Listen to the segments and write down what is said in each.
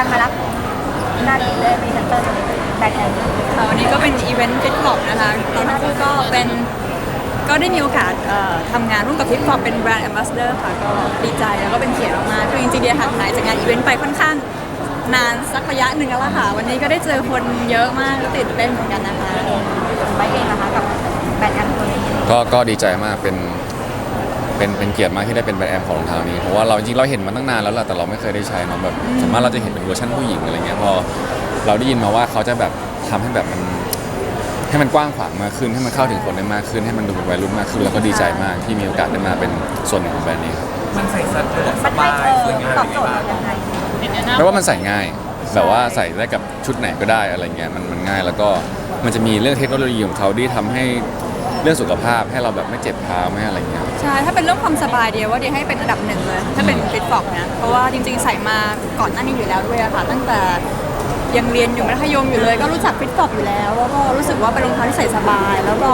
การมารับหน้าดีเลยเป็เซนเตอร์แบ็คแอนด์ค่ะวันนี้ก็เป็นอีเวนต์ฟิตคลับนะคะเราทั้ก็เป็นก็ได้มีโอกาสทำงานร่วมกับฟิตคลับเป็นแบรนด์แอมบาสเดอร์ค่ะ ก็ดีใจแล้วก็เป็นเกียรติมากๆคือจริงๆเดียห่างหายจากงานอีเวนต์ไปค่อนข้างนานสักระยะหนึ่งแล้วค่ะ วันนี้ก็ได้เจอคนเยอะมากก็ติดเต้นเหมือนกันนะคะไปเองนะคะกับแบรนด์แอนบาสเดอร์ก็ก็ดีใจมากเป็น เป็นเป็นเกียรติมากที่ได้เป็นแบรนด์แอมของรองเท้านี้เพราะว่าเราจริงๆเราเห็นมาตั้งนานแล้วแหละแต่เราไม่เคยได้ใช้เนาะแบบส่วนมากเราจะเห็นเป็นเวอร์ชันผู้หญิงอะไรเงี้ยพอเราได้ยินมาว่าเขาจะแบบทำให้แบบมันให้มันกว้างขวางมากขึ้นให้มันเข้าถึงคนได้มากขึ้น ให้มันดูเป็นวัยรุ่นมากขึ้น แล้วก็ดีใจมากที่มีโอกาสได้มาเป็นส่วนหนึ่งของแบรนด์นี้ครับมันใส่สะดวกสมันบาให้ยเอสวยองามตอบยังโจไงทย์บ้างยังไงแปลว่ามันใส่ง่ายแบบว่าใส่ได้กับชุดไหนก็ได้อะไรเงี้ยมันมันง่ายแล้วก็มันจะมีเรื่องเทคโนโลยีของเขาที่ทำให้ เรื่องสุขภาพให้เราแบบไม่เจ็บเท้าไม่อะไรเงี้ย ใช่ ถ้าเป็นเรื่องความสบายเดียวว่าเดียให้เป็นอันดับหนึ่งเลย ถ้าเป็นฟิตฟอกนะ เพราะว่าจริงๆใส่มาก่อนหน้านี้อยู่แล้วด้วยอะค่ะ ตั้งแต่ยังเรียนอยู่มัธยมอยู่เลยก็รู้จักฟิตฟอกอยู่แล้ว แล้วก็รู้สึกว่าเป็นรองเท้าที่ใส่สบาย แล้วก็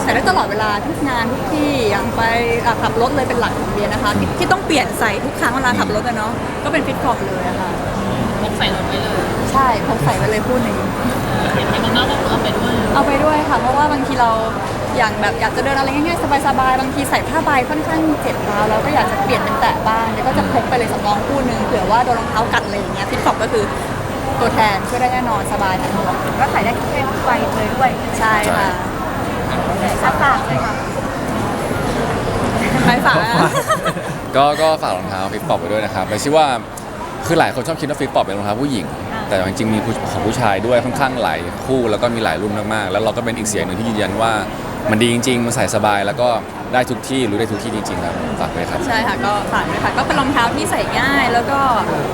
ใส่ได้ตลอดเวลาทุกงานทุกที่อย่างไปอะขับรถเลยเป็นหลักของเดียนะคะที่ที่ต้องเปลี่ยนใส่ทุกครั้งเวลาขับรถอะเนาะก็เป็นฟิตฟอกเลยอะค่ะพกใส่รถไปเลย ใช่พกใส่ไปเลยคู่หนึ่งเห็นที่เมืองนอกก็คือเอาไปด้วย เอาไปด้วยค่ะ เพราะว่าบางทีเราอย่างแบบอยากจะเดินอะไรง่ายๆสบายๆบางทีใส่ผ้าใบค่อนข้างเจ็บเท้าแล้วก็อยากจะเปลี่ยนเป็นแตะบ้างเดี๋ยวก็จะพกไปเลยสำรองคู่หนึงเผื่อว่าโดนรองเท้ากัดอะไรอย่างเงี้ยฟิตฟอกก็คือตัวแทนช่วยได้แน่นอนสบายทั้งหมดก็ใส่ได้ทุกเพศทุกวัยเลยด้วยใช่ค่ะอาฝากเลยค่ะใครฝากนะ ก็ก็ฝากรองเท้าฟิตปอบไปด้วยนะครับแต่ชื่อว่าคือหลายคนชอบคิดว่าฟิตปอบเป็นรองเท้าผู้หญิง แต่จริงๆมีของผู้ชายด้วยค่อนข้างหลายคู่แล้วก็มีหลายรุ่นมากๆ แล้วเราก็เป็นอีกเสียงหนึ่งที่ยืนยันว่า มันดีจริงๆมันใส่สบายแล้วก็ได้ทุกที่รู้ได้ทุกที่จริงๆครับฝากด้วยครับ ใช่ค่ะก็ฝากด้วยค่ะก็เป็นรองเท้าที่ใส่ง่าย แล้วก็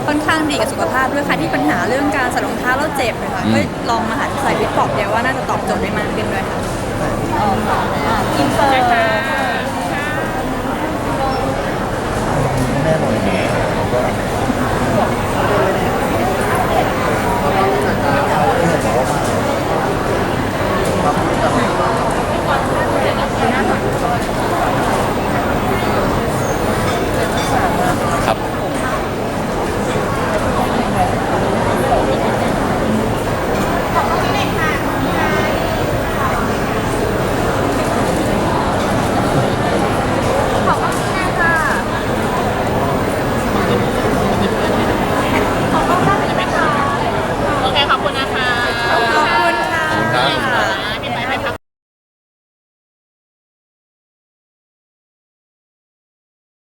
ค่อนข้างดีกับสุขภาพด้วยค่ะที่ปัญหาเรื่องการใส่รองเท้าแล้วเจ็บนะคะอืมก็ลองมาหาใส่ฟิตฟอกเดียวว่าน่าจะตอบโจทย์ได้มากขึ้นด้วยค่ะอินเตอร์ Yeah.